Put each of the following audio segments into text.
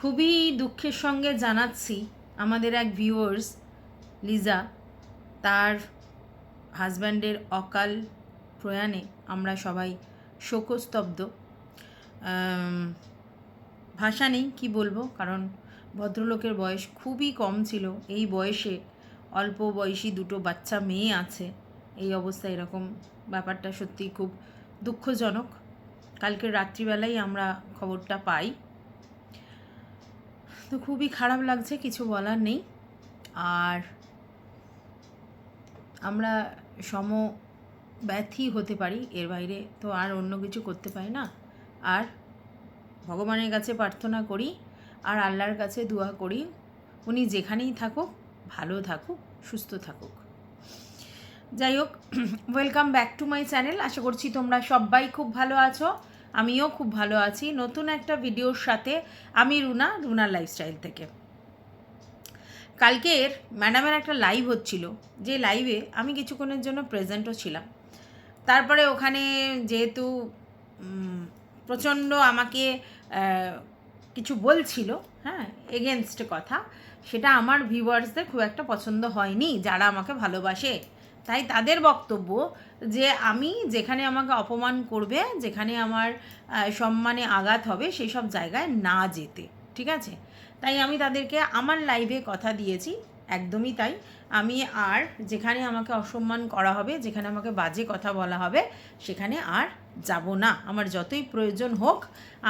খুবই দুঃখের সঙ্গে জানাচ্ছি আমাদের এক ভিউয়ার্স লিজা, তার হাজব্যান্ডের অকাল প্রয়াণে আমরা সবাই শোকস্তব্ধ। ভাষা নেই, কি বলব? কারণ ভদ্রলোকের বয়স খুবই কম ছিল। এই বয়সে অল্প বয়সী দুটো বাচ্চা মেয়ে আছে। এই অবস্থায় এরকম ব্যাপারটা সত্যি খুব দুঃখজনক। কালকে রাত্রিবেলায় আমরা খবরটা পাই। তো খুবই খারাপ লাগছে, কিছু বলার নেই। আর আমরা সম ব্যথী হতে পারি, এর বাইরে তো আর অন্য কিছু করতে পারি না। আর ভগবানের কাছে প্রার্থনা করি, আর আল্লাহর কাছে দোয়া করি, উনি যেখানেই থাকুক, ভালো থাকুক, সুস্থ থাকুক। যাই হোক welcome back to my channel আশা করছি তোমরা সবাই খুব ভালো আছো। আমিও খুব ভালো আছি। নতুন একটা ভিডিওর সাথে আমি রুনা রুনার লাইফস্টাইল থেকে। কালকের ম্যাডামের একটা লাইভ হচ্ছিল, যে লাইভে আমি কিছুক্ষণের জন্য প্রেজেন্টও ছিলাম। তারপরে ওখানে যেহেতু প্রচণ্ড আমাকে কিছু বলছিল হ্যাঁ এগেনস্ট কথা, সেটা আমার ভিউয়ার্সদের খুব একটা পছন্দ হয়নি, যারা আমাকে ভালোবাসে। তাই তাদের বক্তব্য যে আমি যেখানে আমাকে অপমান করবে, যেখানে আমার সম্মানে আঘাত হবে সেই সব জায়গায় না যেতে, ঠিক আছে? তাই আমি তাদেরকে আমার লাইভে কথা দিয়েছি, একদমই তাই। আমি আর যেখানে আমাকে অসম্মান করা হবে, যেখানে আমাকে বাজে কথা বলা হবে, সেখানে আর যাব না। আমার যতই প্রয়োজন হোক,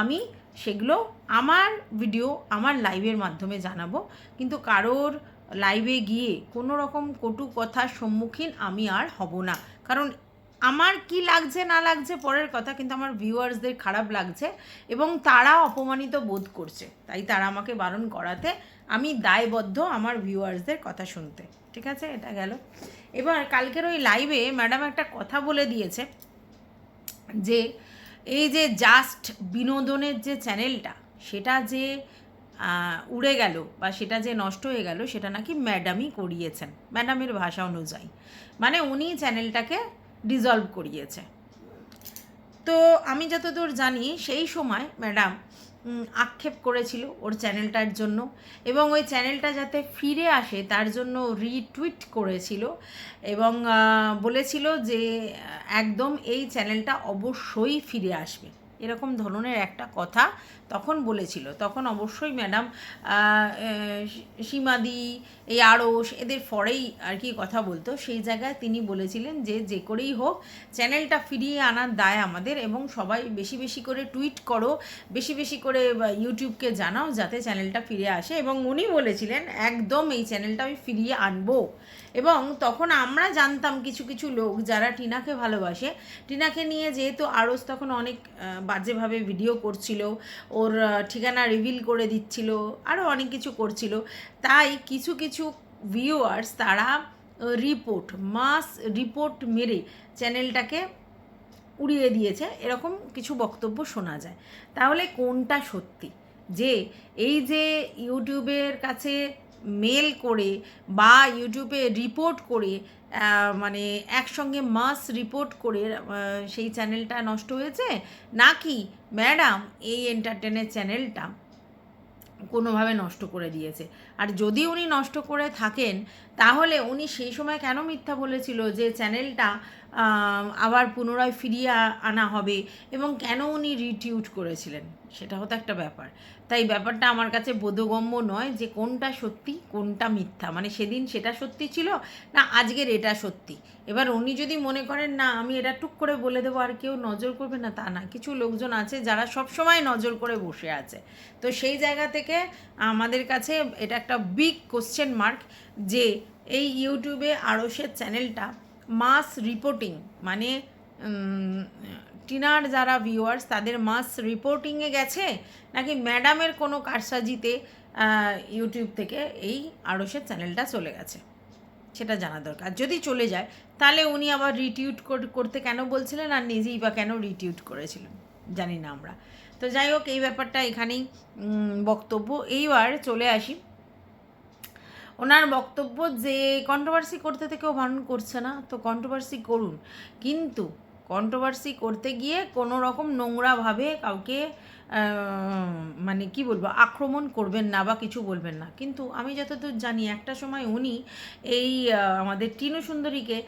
আমি সেগুলো আমার ভিডিও আমার লাইভের মাধ্যমে জানাব। কিন্তু কারোর লাইভে গিয়ে কোনো রকম কটু কথার সম্মুখীন আমি আর হব না। কারণ আমার কি লাগছে, না লাগছে পরের কথা, কিন্তু আমার ভিউয়ার্সদের খারাপ লাগছে এবং তারা অপমানিত বোধ করছে। তাই তারা আমাকে বারণ করাতে আমি দায়বদ্ধ আমার ভিউয়ার্সদের কথা শুনতে। ঠিক আছে? এটা গেল। এবার কালকের ওই লাইভে ম্যাডাম একটা কথা বলে দিয়েছে যে, এই যে জাস্ট বিনোদনের যে চ্যানেলটা সেটা যে উড়ে গেল বা সেটা যে নষ্ট হয়ে গেল সেটা নাকি ম্যাডামই করিয়েছেন। ম্যাডামের ভাষা অনুযায়ী। মানে উনি চ্যানেলটাকে ডিজলভ করিয়েছে। তো আমি যতদূর জানি সেই সময় ম্যাডাম আক্ষেপ করেছিল ওর চ্যানেলটার জন্য এবং ওই চ্যানেলটা যাতে ফিরে আসে তার জন্য রিটুইট করেছিল এবং বলেছিল যে একদম এই চ্যানেলটা অবশ্যই ফিরে আসবে। এরকম ধরনের একটা কথা তখন বলেছিল। তখন অবশ্যই ম্যাডাম সীমাদি, এই আড়স এদের পরেই আর কি কথা বলতো। সেই জায়গায় তিনি বলেছিলেন যে যে করেই হোক, চ্যানেলটা ফিরিয়ে আনার দায় আমাদের এবং সবাই বেশি বেশি করে টুইট করো, বেশি বেশি করে ইউটিউবকে জানাও যাতে চ্যানেলটা ফিরে আসে এবং উনি বলেছিলেন, একদম এই চ্যানেলটা আমি ফিরিয়ে আনব। এবং তখন আমরা জানতাম কিছু কিছু লোক যারা টিনাকে ভালোবাসে। টিনাকে নিয়ে যেহেতু আরস তখন অনেক বাজেভাবে ভিডিও করছিল, ওর ঠিকানা রিভিল করে দিচ্ছিল আরও অনেক কিছু করছিল। তাই কিছু কিছু ভিউয়ার্স তারা রিপোর্ট মাস রিপোর্ট মেরে চ্যানেলটাকে উড়িয়ে দিয়েছে। এরকম কিছু বক্তব্য শোনা যায়। তাহলে কোনটা সত্যি? যে এই যে ইউটিউবের কাছে মেল করে বা ইউটিউবে রিপোর্ট করে মানে একসঙ্গে মাস রিপোর্ট করে সেই চ্যানেলটা নষ্ট হয়েছে? নাকি ম্যাডাম এই এন্টারটেনের চ্যানেলটা কোনোভাবে নষ্ট করে দিয়েছে? আর যদি উনি নষ্ট করে থাকেন, তাহলে উনি সেই সময় কেন মিথ্যা বলেছিল যে চ্যানেলটা আবার পুনরায় ফিরিয়ে আনা হবে এবং কেন উনি রিটিউট করেছিলেন, সেটাও তো একটা ব্যাপার। তাই ব্যাপারটা আমার কাছে বোধগম্য নয় যে কোনটা সত্যি, কোনটা মিথ্যা। মানে সেদিন সেটা সত্যি ছিল না আজকের এটা সত্যি? এবার উনি যদি মনে করেন, না, আমি এটা টুক করে বলে দেবো, আর কেউ নজর করবে না, তা না। কিছু লোকজন আছে যারা সব সময় নজর করে বসে আছে। তো সেই জায়গা থেকে আমাদের কাছে এটা একটা বিগ কোশ্চেন মার্ক যে এই ইউটিউবে আড়সের চ্যানেলটা মাস রিপোর্টিং মানে টিনার যারা ভিউয়ার্স তাদের মাস রিপোর্টিংয়ে গেছে নাকি ম্যাডামের কোনো কারসাজিতে ইউটিউব থেকে এই আড়সের চ্যানেলটা চলে গেছে? সেটা জানা দরকার। যদি চলে যায়, তাহলে উনি আবার রিটিউট করতে কেন বলছিলেন আর নিজেই বা কেন রিটিউট করেছিলেন? জানি না আমরা। তো যাই হোক, এই ব্যাপারটা এখানেই বক্তব্য। এইবার চলে আসি ওনার বক্তব্য যে কন্ট্রোভার্সি করতে থেকেও বারণ করছে না, তো কন্ট্রোভার্সি করুন। কিন্তু কন্ট্রোভার্সি করতে গিয়ে কোনো রকম নোংরাভাবে কাউকে মানে কি বলব, আক্রমণ করবেন না বা কিছু বলবেন না। কিন্তু আমি যতদূর জানি, একটা সময় উনি এই আমাদের টিনু সুন্দরীকে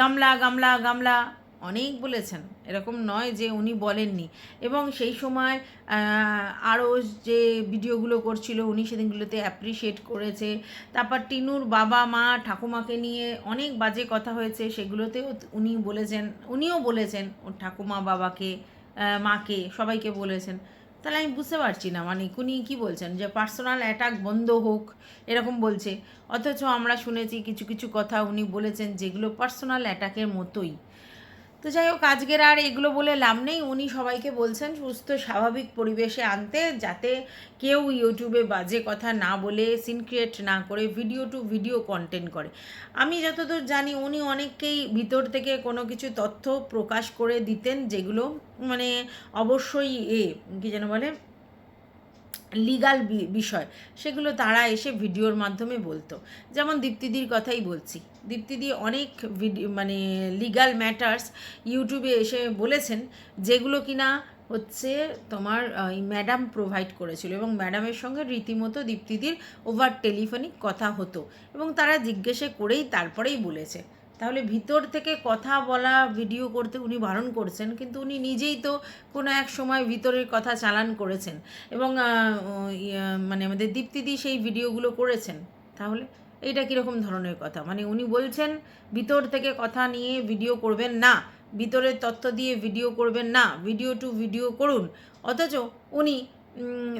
গামলা গামলা গামলা অনেক বলেছেন, এরকম নয় যে উনি বলেননি। এবং সেই সময় আরও যে ভিডিওগুলো করছিল, উনি সেদিনগুলোতে অ্যাপ্রিসিয়েট করেছে। তারপর টিনুর বাবা, মা, ঠাকুমাকে নিয়ে অনেক বাজে কথা হয়েছে, সেগুলোতেও উনি বলেছেন, উনিও বলেছেন ওর ঠাকুমা বাবাকে মাকে, সবাইকে বলেছেন। তাহলে আমি বুঝতে পারছি না মানে উনি কী বলছেন? যে পার্সোনাল অ্যাটাক বন্ধ হোক, এরকম বলছে। অথচ আমরা শুনেছি কিছু কিছু কথা উনি বলেছেন যেগুলো পার্সোনাল অ্যাটাকের মতোই। তো যাই হোক, আজকের আর এগুলো বলে লাভ নেই। উনি সবাইকে বলছেন, সুস্থ, স্বাভাবিক পরিবেশে আনতে, যাতে কেউ ইউটিউবে বাজে কথা না বলে সিন ক্রিয়েট না করে ভিডিও টু ভিডিও কন্টেন্ট করে। আমি যতদূর জানি, উনি অনেককেই ভিতর থেকে কোনো কিছু তথ্য প্রকাশ করে দিতেন, যেগুলো মানে অবশ্যই এ, কী যেন বলে লিগাল বিষয়, সেগুলো তারা এসে ভিডিওর মাধ্যমে বলতো। যেমন দীপ্তিদির কথাই বলছি। দীপ্তিদি অনেক ভিডিও মানে লিগাল ম্যাটার্স ইউটিউবে এসে বলেছেন যেগুলো কিনা হচ্ছে তোমার ম্যাডাম প্রোভাইড করেছিল এবং ম্যাডামের সঙ্গে রীতিমতো দীপ্তিদির ওভার টেলিফোনিক কথা হতো এবং তারা জিজ্ঞেসে করেই তারপরেই বলেছে। তাহলে ভিতর থেকে কথা বলা ভিডিও করতে উনি বারণ করছেন, কিন্তু উনি নিজেই তো কোনো এক সময় ভিতরের কথা চালান করেছেন এবং মানে আমাদের দীপ্তিদি সেই ভিডিওগুলো করেছেন। তাহলে এইটা কীরকম ধরনের কথা? মানে উনি বলছেন, ভিতর থেকে কথা নিয়ে ভিডিও করবেন না ভিতরের তথ্য দিয়ে ভিডিও করবেন না ভিডিও টু ভিডিও করুন। অথচ উনি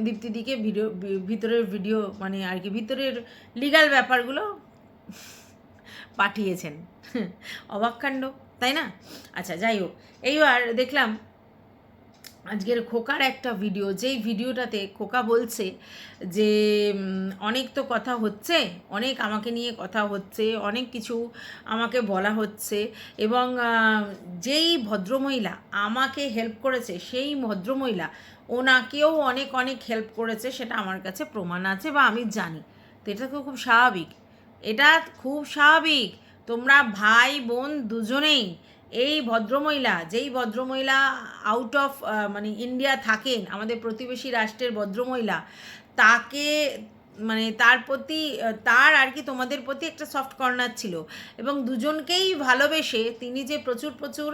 দীপ্তিদিকে ভিডিও, ভিতরের ভিডিও মানে আর কি ভিতরের লিগাল ব্যাপারগুলো পাঠিয়েছেন। অবাক কাণ্ড, তাই না? আচ্ছা যাই হোক, এইবার দেখলাম আজকের খোকার একটা ভিডিও, যেই ভিডিওটাতে খোকা বলছে যে অনেক তো কথা হচ্ছে, অনেক আমাকে নিয়ে কথা হচ্ছে, অনেক কিছু আমাকে বলা হচ্ছে এবং যেই ভদ্রমহিলা আমাকে হেল্প করেছে, সেই ভদ্রমহিলা ওনাকেও অনেক অনেক হেল্প করেছে, সেটা আমার কাছে প্রমাণ আছে বা আমি জানি। তো এটা তো খুব স্বাভাবিক। এটা খুব স্বাভাবিক। তোমরা ভাই, বোন দুজনেই এই ভদ্রমহিলা, যেই ভদ্রমহিলা আউট অফ মানে ইন্ডিয়া থাকেন, আমাদের প্রতিবেশী রাষ্ট্রের ভদ্রমহিলা, তাকে মানে তার প্রতি, তার আর কি তোমাদের প্রতি একটা সফট কর্নার ছিল। এবং দুজনকেই ভালোবেসে তিনি যে প্রচুর প্রচুর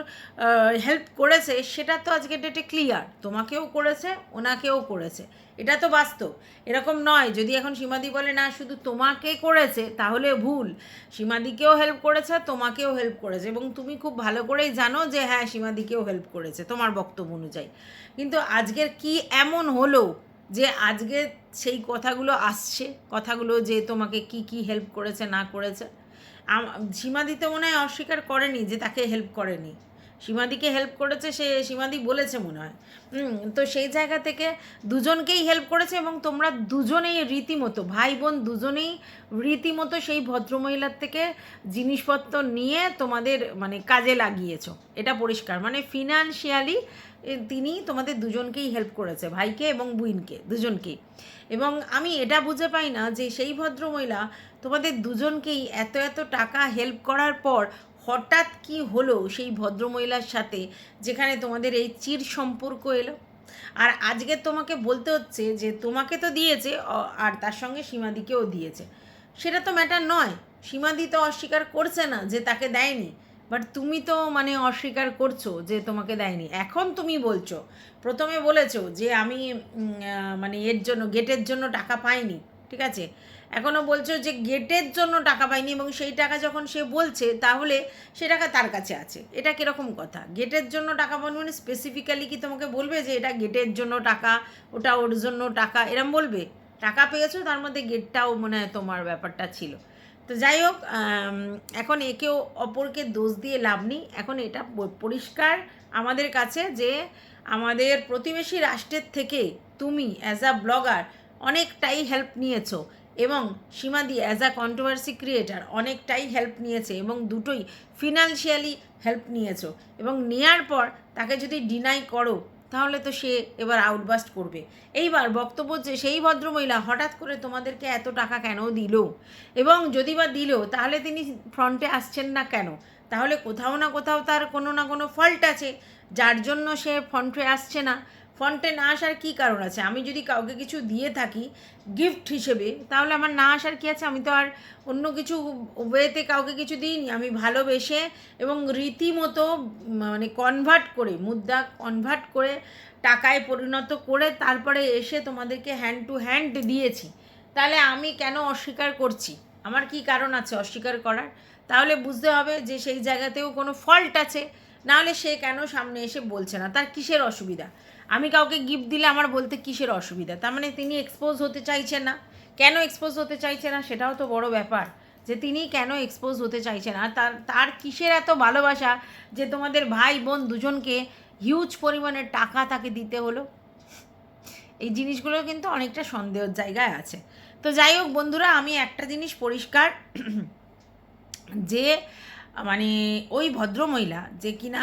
হেল্প করেছে, সেটা তো আজকে ডেটে ক্লিয়ার তোমাকেও করেছে, ওনাকেও করেছে। এটা তো বাস্তব। এরকম নয়, যদি এখন সীমাদি বলে, না, শুধু তোমাকে করেছে তাহলে ভুল। সীমাদিকেও হেল্প করেছে, তোমাকেও হেল্প করেছে। এবং তুমি খুব ভালো করেই জানো যে হ্যাঁ সীমাদিকেও হেল্প করেছে তোমার বক্তব্য অনুযায়ী। কিন্তু আজকের কি এমন হলো যে আজকে সেই কথাগুলো আসছে, কথাগুলো যে তোমাকে কি কি হেল্প করেছে, না করেছে। সীমাদি তো মনে হয় অস্বীকার করেনি যে তাকে হেল্প করেনি। সীমাদিকে হেল্প করেছে সে, সীমাদি বলেছে মনে হয়। তো সেই জায়গা থেকে দুজনকেই হেল্প করেছে এবং তোমরা দুজনেই রীতিমতো, ভাই বোন দুজনেই রীতিমতো সেই ভদ্রমহিলার থেকে জিনিসপত্র নিয়ে তোমাদের মানে কাজে লাগিয়েছো। এটা পরিষ্কার। মানে ফিনান্সিয়ালি তিনি তোমাদের দুজনকেই হেল্প করেছে, ভাইকে এবং বুইনকে, দুজনকেই। এবং আমি এটা বুঝে পাই না যে সেই ভদ্রমহিলা তোমাদের দুজনকেই এত এত টাকা হেল্প করার পর হঠাৎ কি হলো সেই ভদ্রমহিলার সাথে, যেখানে তোমাদের এই চির সম্পর্ক এলো? আর আজকে তোমাকে বলতে হচ্ছে যে তোমাকে তো দিয়েছে আর তার সঙ্গে সীমাদিকেও দিয়েছে। সেটা তো ম্যাটার নয়। সীমাদি তো অস্বীকার করছে না যে তাকে দেয়নি। বাট তুমি তো মানে অস্বীকার করছ যে তোমাকে দেয়নি। এখন তুমি বলছো, প্রথমে বলেছ যে আমি মানে এর জন্য গেটের জন্য টাকা পাইনি, ঠিক আছে? এখনও বলছো যে গেটের জন্য টাকা পাইনি এবং সেই টাকা যখন সে বলছে, তাহলে সে টাকা তার কাছে আছে। এটা কীরকম কথা? গেটের জন্য টাকা পাবো মানে স্পেসিফিক্যালি কি তোমাকে বলবে যে এটা গেটের জন্য টাকা, ওটা ওর জন্য টাকা? এরম বলবে? টাকা পেয়েছ, তার মধ্যে গেটটাও মনে হয় তোমার ব্যাপারটা ছিল। তো যাই হোক এখন একেও অপরকে দোষ দিয়ে লাভ নেই। এখন এটা পরিষ্কার আমাদের কাছে যে আমাদের প্রতিবেশী রাষ্ট্রের থেকে তুমি অ্যাজ আ ব্লগার অনেকটাই হেল্প নিয়েছো এবং সীমাদি অ্যাজ আ কন্ট্রোভার্সি ক্রিয়েটার অনেকটাই হেল্প নিয়েছে এবং দুটোই ফিনান্সিয়ালি হেল্প নিয়েছো এবং নেয়ার পর তাকে যদি ডিনাই করো তাহলে তো সে এবার আউটবাস্ট করবে। এইবার বক্তব্য যে সেই ভদ্রমহিলা হঠাৎ করে তোমাদেরকে এত টাকা কেন দিল? এবং যদি বা দিল, তাহলে তিনি ফ্রন্টে আসছেন না কেন? তাহলে কোথাও না কোথাও তার কোনো না কোনো ফল্ট আছে, যার জন্য সে ফ্রন্টে আসছে না। ফন্টে না আসার কী কারণ আছে? আমি যদি কাউকে কিছু দিয়ে থাকি গিফট হিসেবে, তাহলে আমার না আসার কী আছে? আমি তো আর অন্য কিছু ওয়েতে কাউকে কিছু দিইনি। আমি ভালোবেসে এবং রীতিমতো মানে কনভার্ট করে, মুদ্রা কনভার্ট করে, টাকায় পরিণত করে তারপরে এসে তোমাদেরকে হ্যান্ড টু হ্যান্ড দিয়েছি। তাহলে আমি কেন অস্বীকার করছি? আমার কি কারণ আছে অস্বীকার করার? তাহলে বুঝতে হবে যে সেই জায়গাতেও কোনো ফল্ট আছে। নাহলে সে কেন সামনে এসে বলছে না? তার কিসের অসুবিধা? আমি কাউকে গিফট দিলে আমার বলতে কিসের অসুবিধা? তার মানে তিনি এক্সপোজ হতে চাইছেন না। কেন এক্সপোজ হতে চাইছে না সেটাও তো বড় ব্যাপার। যে তিনি কেন এক্সপোজ হতে চাইছেন? আর তার তার কিসের এত ভালোবাসা যে তোমাদের ভাই বোন দুজনকে হিউজ পরিমাণের টাকা তাকে দিতে হলো? এই জিনিসগুলো কিন্তু অনেকটা সন্দেহের জায়গায় আছে। তো যাই হোক বন্ধুরা, আমি একটা জিনিস পরিষ্কার যে মানে ওই ভদ্রমহিলা, যে কিনা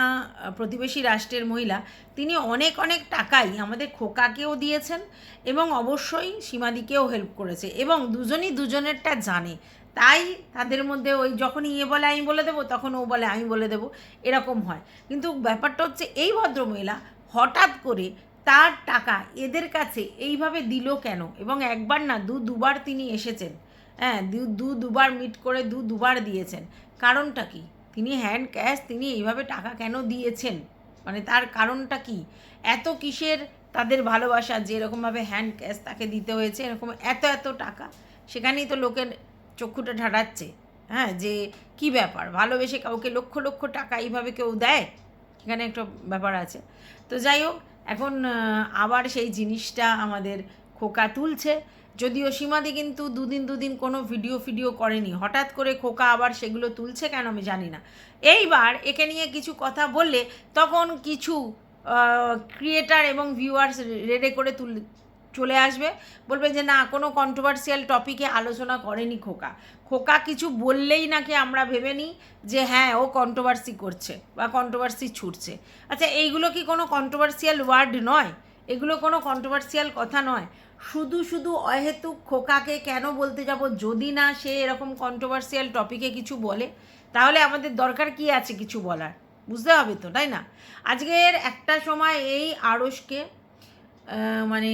প্রতিবেশী রাষ্ট্রের মহিলা, তিনি অনেক অনেক টাকাই আমাদের খোকাকেও দিয়েছেন এবং অবশ্যই সীমাদিকেও হেল্প করেছে এবং দুজনই দুজনেরটা জানে। তাই তাদের মধ্যে ওই যখনই ইয়ে বলে, আমি বলে দেবো, তখন ও বলে, আমি বলে দেবো, এরকম হয়। কিন্তু ব্যাপারটা হচ্ছে এই ভদ্রমহিলা হঠাৎ করে তার টাকা এদের কাছে এইভাবে দিল কেন? এবং একবার না দু, দুবার তিনি এসেছেন। হ্যাঁ দু দুবার মিট করে দু, দুবার দিয়েছেন। কারণটা কি? তিনি হ্যান্ড ক্যাশ তিনি এইভাবে টাকা কেন দিয়েছেন? মানে তার কারণটা কি? এত কিসের তাদের ভালোবাসা যে এরকমভাবে হ্যান্ড ক্যাশ তাকে দিতে হয়েছে? এরকম এত এত টাকা? সেখানেই তো লোকের চক্ষুটা ঠাড়াচ্ছে হ্যাঁ যে কি ব্যাপার? ভালোবেসে কাউকে লক্ষ লক্ষ টাকা এইভাবে কেউ দেয়? এখানে একটা ব্যাপার আছে। তো যাই হোক, এখন আবার সেই জিনিসটা আমাদের খোকা তুলছে। যদিও সীমাদি কিন্তু দুদিন দুদিন কোনো ভিডিও ফিডিও করেনি। হঠাৎ করে খোকা আবার সেগুলো তুলছে কেন আমি জানি না। এইবার একে নিয়ে কিছু কথা বললে তখন কিছু ক্রিয়েটার এবং ভিউয়ার্স রেডে করে তুল চলে আসবে। বলবে যে, না, কোনো কন্ট্রোভার্সিয়াল টপিকে আলোচনা করেনি খোকা। খোকা কিছু বললেই নাকি আমরা ভেবে নিই যে হ্যাঁ ও কন্ট্রোভার্সি করছে বা কন্ট্রোভার্সি ছুটছে। আচ্ছা এইগুলো কি কোনো কন্ট্রোভার্সিয়াল ওয়ার্ড নয়? এগুলো কোনো কন্ট্রোভার্সিয়াল কথা নয়। শুধু শুধু অহেতুক খোকাকে কেন বলতে যাব যদি না সে এরকম কন্ট্রোভার্সিয়াল টপিকে কিছু বলে? তাহলে আমাদের দরকার কি আছে কিছু বলার? বুঝতে হবে তো, তাই না? আজকের একটা সময় এই আড়সকে মানে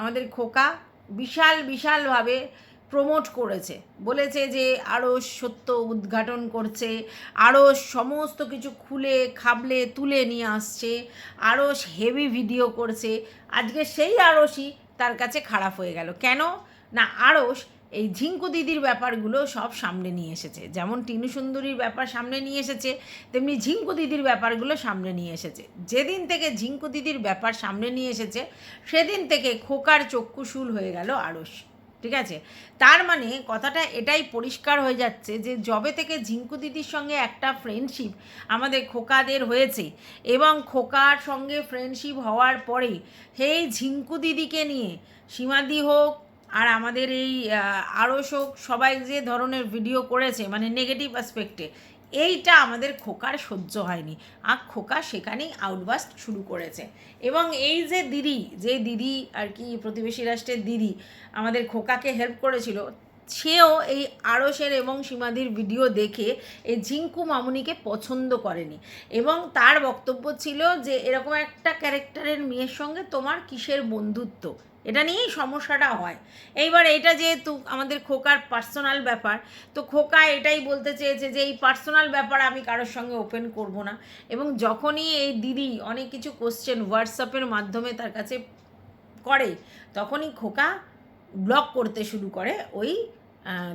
আমাদের খোকা বিশাল বিশালভাবে প্রমোট করেছে। বলেছে যে আরও সত্য উদ্ঘাটন করছে আরও সমস্ত কিছু খুলে খাবলে তুলে নিয়ে আসছে আরও হেভি ভিডিও করছে। আজকে সেই আড়সই তার কাছে খারাপ হয়ে গেল। কেন? না আড়স এই ঝিঙ্কু দিদির ব্যাপারগুলো সব সামনে নিয়ে এসেছে। যেমন টিনু সুন্দরীর ব্যাপার সামনে নিয়ে এসেছে, তেমনি ঝিঙ্কু দিদির ব্যাপারগুলো সামনে নিয়ে এসেছে। যেদিন থেকে ঝিঙ্কু দিদির ব্যাপার সামনে নিয়ে এসেছে, সেদিন থেকে খোকার চক্ষুশুল হয়ে গেল আড়স ঠিক আছে? তার মানে কথাটা এটাই পরিষ্কার হয়ে যাচ্ছে যে জবে থেকে ঝিঙ্কু দিদির সঙ্গে একটা ফ্রেন্ডশিপ আমাদের খোকাদের হয়েছে এবং খোকার সঙ্গে ফ্রেন্ডশিপ হওয়ার পরে সেই ঝিঙ্কু দিদিকে নিয়ে সীমাদি হোক আর আমাদের এই আরও শোক সবাই যে ধরনের ভিডিও করেছে মানে নেগেটিভ অ্যাসপেক্টে এইটা আমাদের খোকার সহ্য হয়নি। আর খোকা সেখানেই আউটবাস্ট শুরু করেছে। এবং এই যে দিদি যে দিদি আর কি প্রতিবেশী রাষ্ট্রের দিদি আমাদের খোকাকে হেল্প করেছিল, সেও এই আড়সের এবং সীমাদির ভিডিও দেখে এই ঝিঙ্কু মামুনিকে পছন্দ করেনি। এবং তার বক্তব্য ছিল যে, এরকম একটা ক্যারেক্টারের মেয়ের সঙ্গে তোমার কিসের বন্ধুত্ব? এটা নিয়েই সমস্যাটা হয়। এইবার এটা যেহেতু আমাদের খোকার পার্সোনাল ব্যাপার, তো খোকা এটাই বলতে চেয়েছে যে, এই পার্সোনাল ব্যাপার আমি কারোর সঙ্গে ওপেন করব না। এবং যখনই এই দিদি অনেক কিছু কোশ্চেন হোয়াটসঅ্যাপের মাধ্যমে তার কাছে করে, তখনই খোকা ব্লক করতে শুরু করে ওই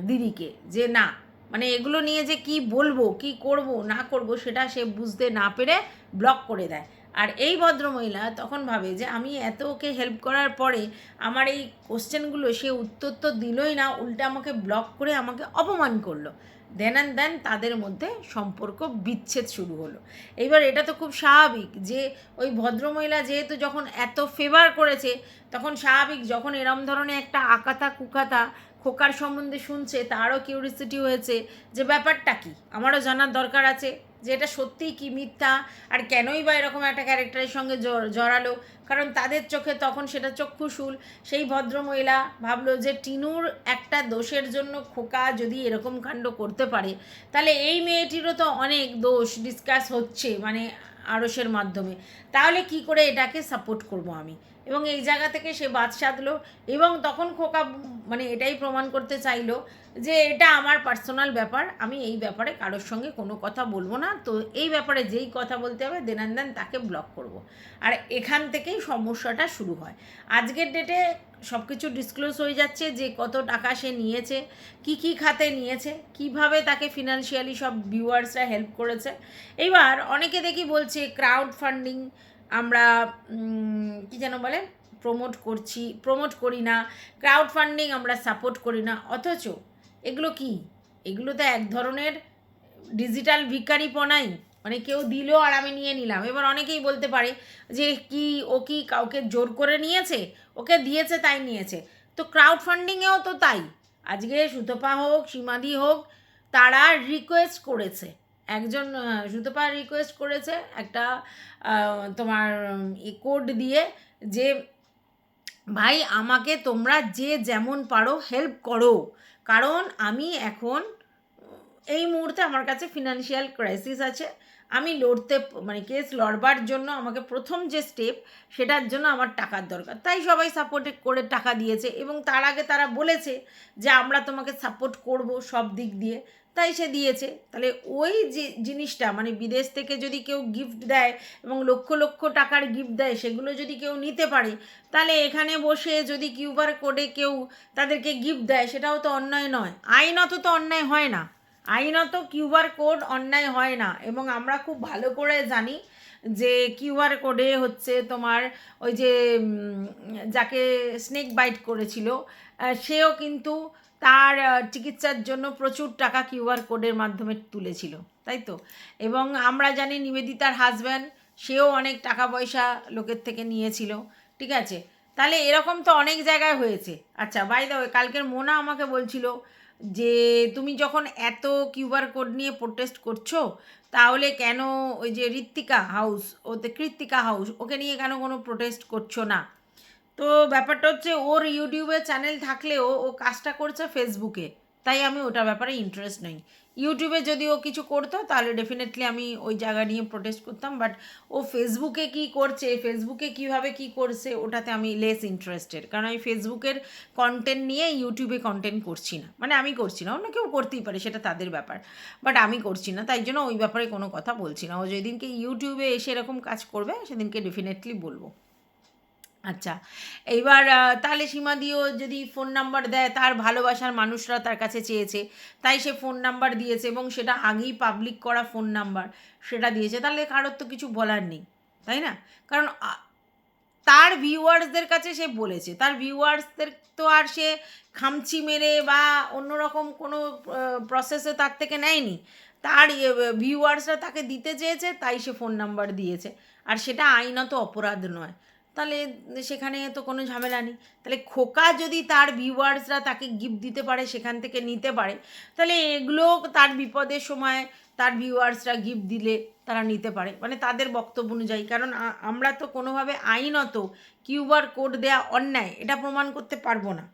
দিদিকে যে, না। মানে এগুলো নিয়ে যে কি বলব, কি করব, না করব, সেটা সে বুঝতে না পেরে ব্লক করে দেয়। আর এই ভদ্রমহিলা তখন ভাবে যে আমি এত ওকে হেল্প করার পরে আমার এই কোশ্চেনগুলো সে উত্তর তো দিলই না, উল্টে আমাকে ব্লক করে আমাকে অপমান করল। দেন অ্যান্ড দেন তাদের মধ্যে সম্পর্ক বিচ্ছেদ শুরু হলো। এইবার এটা তো খুব স্বাভাবিক যে ওই ভদ্রমহিলা যেহেতু যখন এত ফেভার করেছে, তখন স্বাভাবিক যখন এরম ধরনের একটা আকাতা কুকাতা খোকার সম্বন্ধে শুনছে, তারও কিউরিসিটি হয়েছে যে ব্যাপারটা কি? আমারও জানার দরকার আছে। যে এটা সত্যিই কি মিথ্যা? আর কেনই বা এরকম একটা ক্যারেক্টারের সঙ্গে জড়ালো? কারণ তাদের চোখে তখন সেটা চক্ষুশুল। সেই ভদ্রমহিলা ভাবলো যে টিনুর একটা দোষের জন্য খোকা যদি এরকম কাণ্ড করতে পারে, তাহলে এই মেয়েটিরও তো অনেক দোষ ডিসকাস হচ্ছে মানে আড়সের মাধ্যমে। তাহলে কি করে এটাকে সাপোর্ট করব আমি? এবং এই জায়গা থেকে সে বাদ সাধলো এবং তখন খোকা মানে এটাই প্রমাণ করতে চাইলো যে এটা আমার পার্সোনাল ব্যাপার, আমি এই ব্যাপারে কারোর সঙ্গে কোনো কথা বলব না। তো এই ব্যাপারে যেই কথা বলতে হবে দেন দেন তাকে ব্লক করব। আর এখান থেকেই সমস্যাটা শুরু হয়। আজকের ডেটে সব কিছু ডিসক্লোজ হয়ে যাচ্ছে যে কত টাকা সে নিয়েছে, কি কি খাতে নিয়েছে, কীভাবে তাকে ফিনান্সিয়ালি সব ভিউয়ার্সরা হেল্প করেছে। এবার অনেকে দেখি বলছে ক্রাউড ফান্ডিং আমরা কি যেন বলে প্রমোট করছি প্রমোট করি না ক্রাউড ফান্ডিং আমরা সাপোর্ট করি না, অথচ এগুলো কি? এগুলো তো এক ধরনের ডিজিটাল ভিকারিপনাই মানে কেউ দিল আর আমি নিয়ে নিলাম। এবার অনেকেই বলতে পারে যে কি, ও কি কাউকে জোর করে নিয়েছে? ওকে দিয়েছে, তাই নিয়েছে। তো ক্রাউড ফান্ডিংয়েও তো তাই। আজকে সুতপা হোক, সীমাদি হোক, তারা রিকোয়েস্ট করেছে। একজন সুতপা রিকোয়েস্ট করেছে একটা তোমার কোড দিয়ে যে, ভাই, আমাকে তোমরা যে যেমন পারো হেল্প করো। কারণ আমি এখন, এই মুহূর্তে আমার কাছে ফিনান্সিয়াল ক্রাইসিস আছে। আমি লড়তে মানে কেস লড়বার জন্য আমাকে প্রথম যে স্টেপ সেটার জন্য আমার টাকার দরকার। তাই সবাই সাপোর্ট করে টাকা দিয়েছে এবং তার আগে তারা বলেছে যে, আমরা তোমাকে সাপোর্ট করব সব দিক দিয়ে। তাই সে দিয়েছে। তাহলে ওই যে জিনিসটা মানে বিদেশ থেকে যদি কেউ গিফট দেয় এবং লক্ষ লক্ষ টাকার গিফট দেয়, সেগুলো যদি কেউ নিতে পারে, তাহলে এখানে বসে যদি কিউবার কোডে কেউ তাদেরকে গিফট দেয়, সেটাও তো অন্যায় নয়। আইনত তো অন্যায় হয় না। আইনত কিউবার কোড অন্যায় হয় না। এবং আমরা খুব ভালো করে জানি যে কিউআর কোডে হচ্ছে তোমার ওই যে যাকে স্নেক বাইট করেছিল সেও কিন্তু তার চিকিৎসার জন্য প্রচুর টাকা কিউআর কোডের মাধ্যমে তুলেছিল, তাই তো? এবং আমরা জানি নিবেদিতার হাজব্যান্ড সেও অনেক টাকা পয়সা লোকের থেকে নিয়েছিল, ঠিক আছে? তাহলে এরকম তো অনেক জায়গায় হয়েছে। আচ্ছা বাই দ্য কালকের মোনা আমাকে বলছিল যে, তুমি যখন এত কিউআর কোড নিয়ে প্রোটেস্ট করছ তাহলে কেন ওই যে ঋত্বিকা হাউস ওতে কৃত্তিকা হাউস ওকে নিয়ে কেন কোনো প্রোটেস্ট করছ না? তো ব্যাপারটা হচ্ছে ওর ইউটিউবে চ্যানেল থাকলেও ও কাজটা করছে ফেসবুকে তাই আমি ওটার ব্যাপারে ইন্টারেস্ট নই। ইউটিউবে যদি ও কিছু করতো, তাহলে ডেফিনেটলি আমি ওই জায়গা নিয়ে প্রোটেস্ট করতাম। বাট ও ফেসবুকে কি করছে ফেসবুকে কীভাবে কি করছে, ওটাতে আমি লেস ইন্টারেস্টেড কারণ আমি ফেসবুকের কন্টেন্ট নিয়ে ইউটিউবে কন্টেন্ট করছি না। মানে আমি করছি না, অন্য কেউ করতেই পারে, সেটা তাদের ব্যাপার। বাট আমি করছি না, তাই জন্য ওই ব্যাপারে কোনো কথা বলছি না। ও যেদিনকে ইউটিউবে এসে এরকম কাজ করবে, সেদিনকে ডেফিনেটলি বলব। আচ্ছা এইবার তাহলে সীমাদিও যদি ফোন নাম্বার দেয়, তার ভালোবাসার মানুষরা তার কাছে চেয়েছে, তাই সে ফোন নাম্বার দিয়েছে এবং সেটা আগেই পাবলিক করা ফোন নাম্বার সেটা দিয়েছে, তাহলে কারোর তো কিছু বলার নেই, তাই না? কারণ তার ভিউয়ার্সদের কাছে সে বলেছে, তার ভিউয়ার্সদের তো আর সে খামচি মেরে বা অন্যরকম কোনো প্রসেসে তার থেকে নেয়নি, তার ভিউয়ার্সরা তাকে দিতে চেয়েছে, তাই সে ফোন নাম্বার দিয়েছে, আর সেটা আইনত অপরাধ নয়। তাহলে সেখানে তো কোনো ঝামেলা নেই। তাহলে খোকা যদি তার ভিউয়ার্সরা তাকে গিফট দিতে পারে, সেখান থেকে নিতে পারে, তাহলে এগুলো তার বিপদের সময় তার ভিউয়ার্সরা গিফট দিলে তারা নিতে পারে। মানে তাদের বক্তব্য অনুযায়ী। কারণ আমরা তো কোনোভাবে আইনত কিউআর কোড দেওয়া অন্যায়, এটা প্রমাণ করতে পারব না।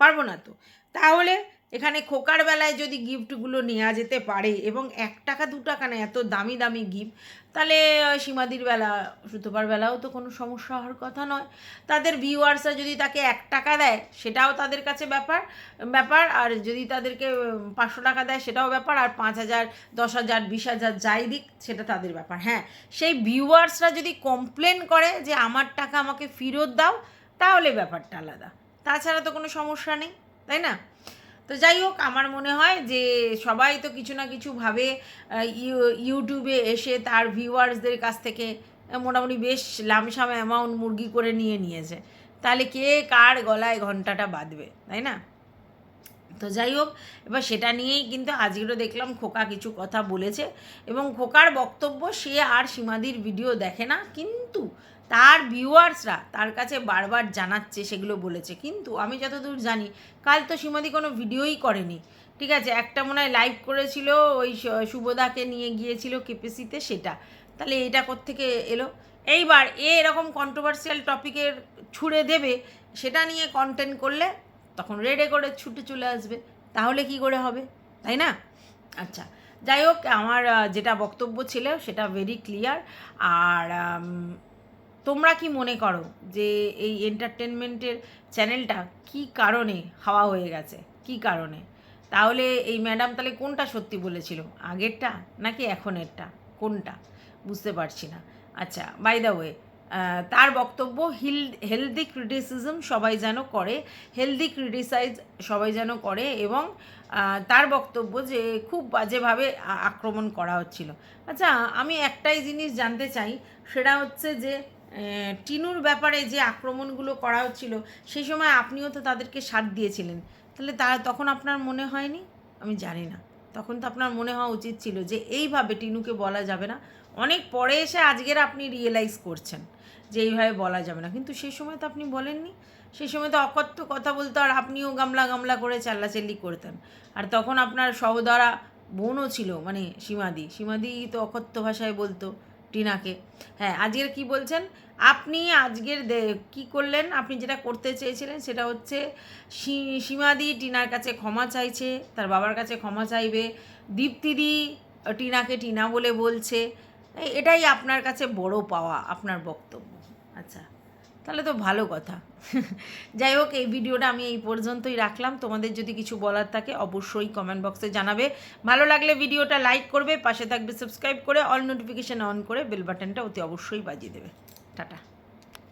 পারব না তো। তাহলে এখানে খোকার বেলায় যদি গিফটগুলো নেওয়া যেতে পারে এবং এক টাকা, দু টাকা না, এত দামি দামি গিফট, তাহলে সীমাদির বেলা, সুতোপার বেলাও তো কোনো সমস্যা হওয়ার কথা নয়। তাদের ভিউয়ার্সরা যদি তাকে এক টাকা দেয়, সেটাও তাদের কাছে ব্যাপার ব্যাপার। আর যদি তাদেরকে পাঁচশো টাকা দেয়, সেটাও ব্যাপার। আর পাঁচ হাজার, দশ হাজার, বিশ হাজার যাই দিক, সেটা তাদের ব্যাপার। হ্যাঁ সেই ভিউয়ার্সরা যদি কমপ্লেন করে যে, আমার টাকা আমাকে ফেরত দাও, তাহলে ব্যাপারটা আলাদা। তাছাড়া তো কোনো সমস্যা নেই, তাই না? তো যাই হোক, আমার মনে হয় যে সবাই তো কিছু না কিছু ভাবে ইউ- ইউটিউবে এসে তার ভিউয়ার্সদের কাছ থেকে মোটামুটি বেশ লামসাম অ্যামাউন্ট মুরগি করে নিয়ে নিয়েছে। তাহলে কে কার গলায় ঘন্টাটা বাঁধবে, তাই না? তো যাই হোক, এবার সেটা নিয়েই কিন্তু আজকেরও দেখলাম খোকা কিছু কথা বলেছে এবং খোকার বক্তব্য সে আর সীমাদির ভিডিও দেখে না, কিন্তু তার ভিউয়ার্সরা তার কাছে বারবার জানাচ্ছে, সেগুলো বলেছে। কিন্তু আমি যতদূর জানি, কাল তো সীমাদি কোনো ভিডিওই করেনি। ঠিক আছে, একটা মনে হয় লাইভ করেছিল, ওই শুভদাকে নিয়ে গিয়েছিল কেপিসিতে সেটা। তাহলে এটা কোত্থেকে এলো? এইবার এ এরকম কন্ট্রোভার্সিয়াল টপিকের ছুড়ে দেবে, সেটা নিয়ে কন্টেন্ট করলে তখন রেডে করে ছুটে চলে আসবে। তাহলে কি করে হবে? তাই না? আচ্ছা যাই হোক, আমার যেটা বক্তব্য ছিল সেটা ভেরি ক্লিয়ার আর তোমরা কি মনে করো যে এই এন্টারটেনমেন্টের চ্যানেলটা কি কারণে হাওয়া হয়ে গেছে? কি কারণে? তাহলে এই ম্যাডাম তাহলে কোনটা সত্যি বলেছিল? আগেরটা নাকি এখনেরটা? কোনটা? বুঝতে পারছি না। আচ্ছা বাই দ্য ওয়ে তার বক্তব্য হিল হেলদি ক্রিটিসিজম সবাই যেন করে হেলদি ক্রিটিসাইজ সবাই যেন করে এবং তার বক্তব্য যে খুব বাজেভাবে আক্রমণ করা হচ্ছিল। আচ্ছা আমি একটাই জিনিস জানতে চাই, সেটা হচ্ছে যে টিনুর ব্যাপারে যে আক্রমণগুলো করা হচ্ছিল সেই সময় আপনিও তো তাদেরকে সাথ দিয়েছিলেন। তাহলে তারা তখন আপনার মনে হয়নি? আমি জানি না। তখন তো আপনার মনে হওয়া উচিত ছিল যে, এইভাবে টিনুকে বলা যাবে না। অনেক পরে এসে আজকের আপনি রিয়েলাইজ করছেন যে, এইভাবে বলা যাবে না। কিন্তু সেই সময় তো আপনি বলেননি। সেই সময় তো অকথ্য কথা বলতো, আর আপনিও গামলা গামলা করে চাল্লাচাল্লি করতেন। আর তখন আপনার সহদরা বোনও ছিল মানে সীমাদি। সীমাদি তো অকথ্য ভাষায় বলতো। টিনাকে। হ্যাঁ আজকের কি বলছেন? আপনি আজকের কি করলেন? আপনি যেটা করতে চেয়েছিলেন সেটা হচ্ছে সীমাদি টিনার কাছে ক্ষমা চাইছে, তার বাবার কাছে ক্ষমা চাইবে, দীপ্তিদি টিনাকে টিনা বলে বলছে। এটাই আপনার কাছে বড় পাওয়া, আপনার বক্তব্য। আচ্ছা। তাহলে তো ভালো কথা। যাই হোক, এই ভিডিওটা আমি এই পর্যন্তই রাখলাম। তোমাদের যদি কিছু বলার থাকে অবশ্যই কমেন্ট বক্সে জানাবে। ভালো লাগলে ভিডিওটা লাইক করবে, পাশে থাকবে সাবস্ক্রাইব করে অল নোটিফিকেশান অন করে বেল বাটনটা অতি অবশ্যই বাজিয়ে দেবে। টাটা।